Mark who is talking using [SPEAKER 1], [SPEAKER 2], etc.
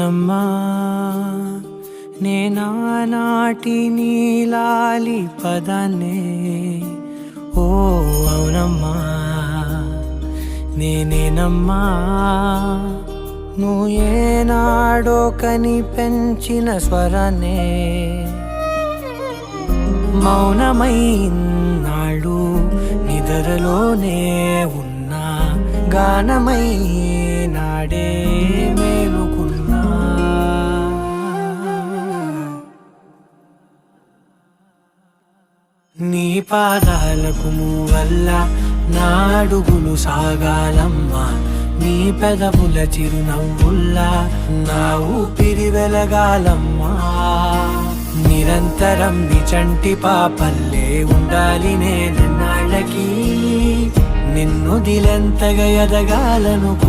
[SPEAKER 1] అవునమ్మా నేనానాటి నీలాలి పదాన్నే ఓ అవునమ్మా నేనేనమ్మా నువ్వు ఏనాడో కని పెంచిన స్వరనే. మౌనమైనాడు నిద్రలోనే ఉన్నా గానమై నాడే మే నీ పాదాలకు వల్ల నాడుగులు సాగాలమ్మా. నీ పెదవుల చిరునవ్వుల్లా నా ఊపిరి వెలగాలమ్మా. నిరంతరం నిచంటి పాపల్లే ఉండాలి నేనన్నాళ్ళకి. నిన్ను దిలెంతగా ఎదగాలను